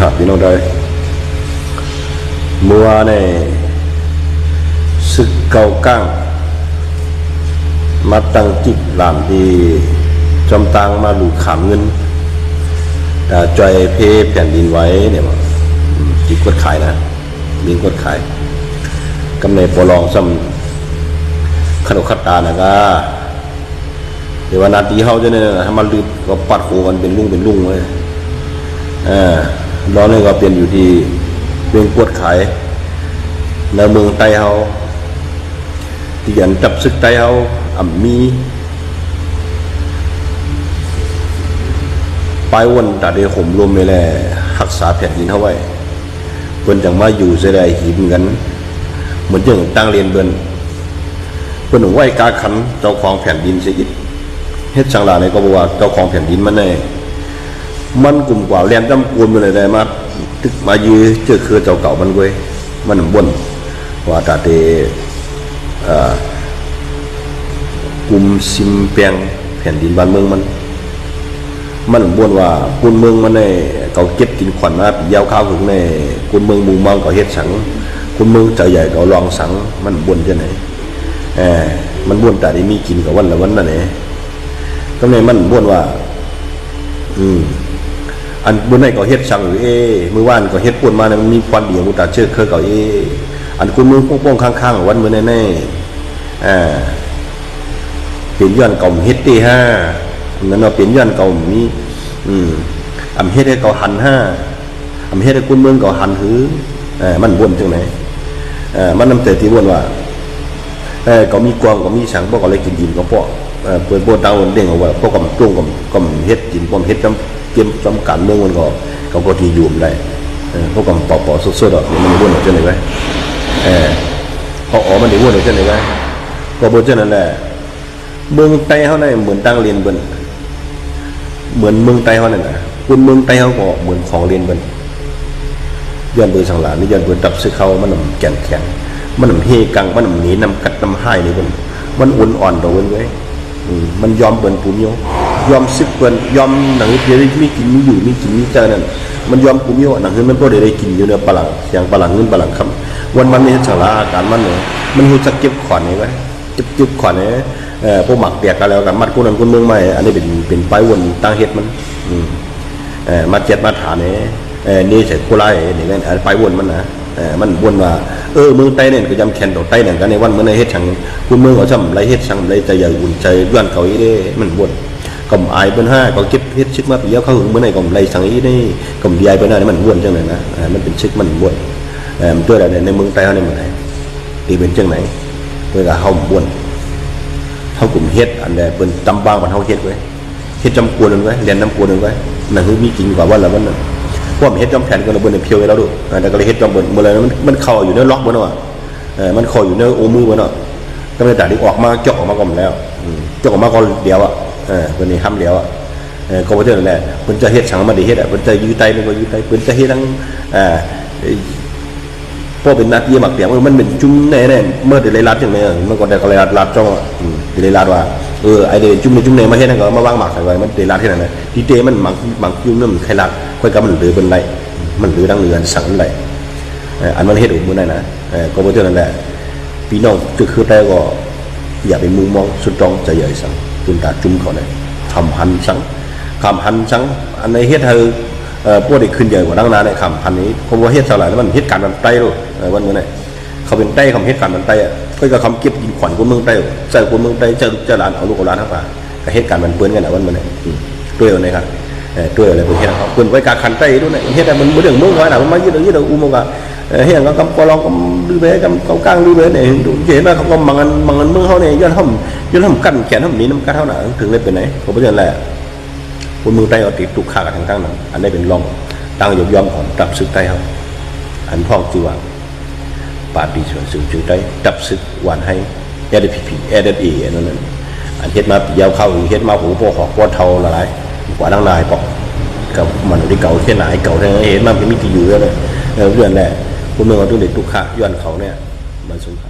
หาพี่น้องได้เมื่อเนี่ยศึกเก่าก้างมาตั้งจิตหลามที่จำตังมาหลูขามเงินอ่าจอยเพแผ่นดินไว้เนี่ยมั้งอืมจิตกดขายนะลิงกดขายกำในปลองซ้ำขนมขัดตานะก็เดี๋ยววันนาทีเขาจะเนี่ยให้มันลืมก็ปัดหัวกันเป็นลุงเป็นลุงไว้ยอ่า ร้อนนี่ก็เป็นอยู่ที่เป็นกวดขายในเมืองไต้เฮาที่ยันจับซึกไต้เฮาอ่ำมีปลายวันตาเดห่มรวมไปแลรักษาแผ่นดินเฮาไว้เพิ่นจังมาอยู่เสยได้หิมกันเหมือนจังตั้งเรียนเบิ่นเพิ่นไหวกาขันเจ้าของแผ่นดินเสียอีกเฮ็ดสังหลาในก็บอกว่าเจ้าของแผ่นดินมันแน่ มันกลุ่มกว่าเรียนจำกวนไปเลยได้มาตึกมายื้อเจอคือเจ้าเก่ามันเว้ยมันบ่นว่าตาเตเอ่กลุ่มซิมเปียงแผ่นดินบ้านเมืองมัน มันบ่นว่าคุณเมืองมันในเขาเก็บกินขวัญมาปียาวข้าวถึงในคุณเมืองมุงมังก็เฮ็ดสังคุณเมืองใจใหญ่ก็ลองสังมันบ่นจังไหนเออมันบ่นแต่ได้มีกินกับวันละวันนั่นแหละก็ในมันบ่นว่า อืม อันบนไหนก็เฮ็ดช่างหรือเอมือว่านก็เฮ็ดปวนมาเนี่ยมันมีควันเดียวมุตาเชื่อเคยก็เออันคุณมือโป้งๆข้างๆวันมือแน่ๆอ่าเป็นย้อนเก่าเฮ็ดตีห้านั่นเนาเป็นย้อนเก่ามีอืมอำเฮ็ดให้เก่าหันห้าอำเฮ็ดให้คุณเมืองเก่าหันหือเออมันบ่นจังไหนเออมันนำแต่ที่บ่นว่าเออก็มีกวางก็มีสังพวกอะไรกินดินก็พวกเออเปิดโบตาวันเด้งเอาไว้พวกกำตุ้งกำกำเฮ็ดกินพวกเฮ็ดจำ เกมจำการเมืองมันก็ก็พอที่อยู่มได้เออพวกกำปอปอสดๆดอกมันวนออกจังได๋ไว้เออพอออมันได้วนออกจังได๋ไว้ก็บ่จังนั้นแหละเมืองไต้เฮานี่เหมือนตั้งเรียนบนเหมือนเมืองไต้เฮานั่นนะคุณเมืองไต้เฮาก็เหมือนของเรียนบนย้อนเบอร์สังหลานนี่ย้อนเบอร์ดับซึกเขามันนำแก่นแข็งมันนำเฮกังมันนำหนีนำกัดนำให้นี่มันมันอุ่นอ่อนตัวเว้นไว้ยมันยอมเบินปูมโย ยอมซึกเบิ่นยอมหนังเพียมีกินมีอยู่มีกินมีเจอนั่นมันยอมปูมโยหนังคือมันบ่ได้ได้กินอยู่เนื้อปลาหลังเสียงปลาหลังเงินปลาหลังคำวันมันนี่สังหลาอาการมันเนี่ยมันฮู้จักเก็บขวัญนี่ไว้เก็บเก็บขวัญนี่เอ่อพวกหมักเปียกกันแล้วกันมัดกูนั่นกูเมืองใหม่อันนี้เป็นเป็นไปวนตั้งเฮ็ดมันอืมเออมาเจ็ดมาฐานเนี่ยเออนี่เสร็จกูไล่นี่กันไปวนมันนะเออมันวนว่าเออเมืองไต้เนี่ยก็ยำแคนต่อไต้เนี่ยกันในวันเมื่อในเฮ็ดชังคุณเมืองเขาจำไรเฮ็ดชังไรใจใหญ่อุ่นใจย้อนเขาอีเด้มันวน ก็อายเป็นห้าก็เก็บเฮ็ดชิกมาปีเดียวเข้าหึงเมื่อไหร่ก็ไรสังอีนี่ก็ดียายเป็นห้านี่มันบ้วนจังไหนนะมันเป็นชิกมันบ้วนเออมันตัวอะไรในเมืองไต้เขาเนี่ยมันไหนตีเป็นจังไหนเวลาเขาวนเขากลุ่มเฮ็ดอันใดเป็นตำบางมันเขาเฮ็ดไว้เฮ็ดจำกวนนึงไว้เรียนจำกวนนึงไว้นั่นคือมีจริงกว่าวันละวันนึงพวกมันเฮ็ดจำแผ่นกันระเบิดเพียวไว้แล้วดูแต่ก็เลยเฮ็ดจำบิดเมื่อไรมันมันเข้าอยู่ในล็อกบ่เนาะเออมันเข้าอยู่ในโอมือบ่เนาะก็เลยแต่ที่ออกมาเจาะออกมาก่อนแล้วเจาะออกมาก่อนเดียวอะ เออเพิ่นนี่ห้ำเดียวอะเออก็บ่เท่านั้นแหละเพิ่นจะเฮ็ดสังมาได้เฮ็ดอะเพิ่นจะยื้อไตนึงก็ยื้อไตเพิ่นจะเฮ็ดทั้งอ่าพวกเป็นนาทีหมักเปียกมันเป็นจุ่มแน่ๆเมื่อเดลยรัดจังได๋มันก็ได้ก็เลยรัดรัดจ้องเดลยรัดว่าเออไอเดจุ่มในจุ่มในมาเฮ็ดนั่นก็มาวางหมากใส่ไว้มันเดลาดที่นั่นนะทีเตมันหมักหมักจุ่มนั่นมันใครลักค่อยกับมันเหลือเป็นไรมันเหลือดังเหลือสังไรเอออันมันเฮ็ดอุมื้อนั้นนะเออก็บ่เท่านั้นแหละพี่น้องจะคือแต่ก็อย่าไปมุงมองสุดตรงใจใหญ่สัง จุ่มตาจุ่มเขาเลยคำหันสังคำหันสังอันในเฮ็ดให้เอ่อพวกได้ขึ้นใหญ่กว่าดังนาในคำหันนี้ผมว่าเฮ็ดเท่าไหร่แล้วมันเฮ็ดการมันไตรู้เออวันมื้อนั้นเขาเป็นไต้คำเฮ็ดการมันไต้อะก็ก็คำเก็บกินขวัญคนเมืองไต้เจอคนเมืองไต้เจอเจอหลานเอาลูกเอาหลานเข้ามาก็เฮ็ดการมันเปื้อนกันนะวันมันเนี่ยด้วยอาเนี่ยครับเออด้วยอะไรพวกเฮ็ดเขาเปื้อนไว้การคันไต้ด้วยเนี่ยเฮ็ดแต่มันเรื่องเมืองไว้น่ะมันมายืดเอากลางลืดเอาอนห่มงได้เป็นไหนผมบ่เรื่องแหละค นเมืองไต้เอาติดตุกขากันทางข้างนั้นอันนี้เป็นรองตั้งยกย่อมของตับซึกไต้เฮาอันพ่องจีว่าปาดีส่วนซึ่งจึงได้ดับซึกหวานให้แอดพีพีแอดเอนั่นนั่นอันเฮ็ดมายาวเข้าเฮ็ดมาหูพวกหอกพวกเทาละลายกว่าดังนายปอกกับมันที่เก่าเท่ไหนเก่าเท่ไหนเห็นมันเป็นมิติอยู่แล้วเลยเออเรื่องแหละ พวกเมืองเราต้องเด็ดทุกขะย้อนเขาเนี่ยมันสำคัญ